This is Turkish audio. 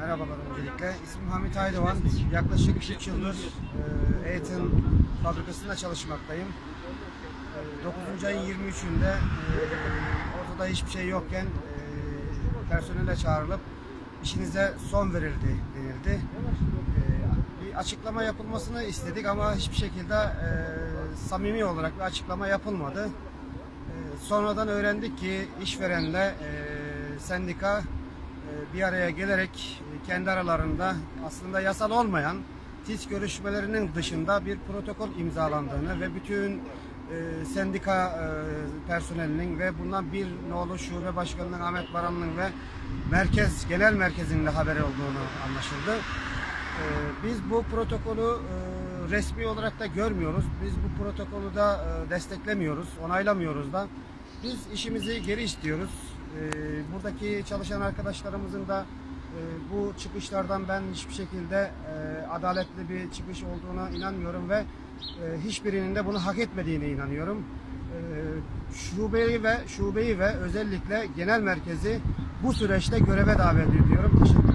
Merhabalar öncelikle. İsmim Hamit Aydoğan. Yaklaşık 3 yıldır e, Eğitim fabrikasında çalışmaktayım. E, 9. ayın 23'ünde e, ortada hiçbir şey yokken e, personele çağrılıp işinize son verildi denildi. E, bir açıklama yapılmasını istedik ama hiçbir şekilde e, samimi olarak bir açıklama yapılmadı. Sonradan öğrendik ki işverenle e, sendika bir araya gelerek e, kendi aralarında aslında yasal olmayan TİS görüşmelerinin dışında bir protokol imzalandığını ve bütün e, sendika e, personelinin ve bundan bir nolu şube başkanının Ahmet Baran'ın ve merkez genel merkezinin de haberi olduğunu anlaşıldı. E, biz bu protokolü e, resmi olarak da görmüyoruz. Biz bu protokolü da e, desteklemiyoruz, onaylamıyoruz da. Biz işimizi geri istiyoruz. E, buradaki çalışan arkadaşlarımızın da e, bu çıkışlardan ben hiçbir şekilde e, adaletli bir çıkış olduğuna inanmıyorum ve e, hiçbirinin de bunu hak etmediğine inanıyorum. E, şubeyi ve şubeyi ve özellikle genel merkezi bu süreçte göreve davet ediyorum. Teşekkür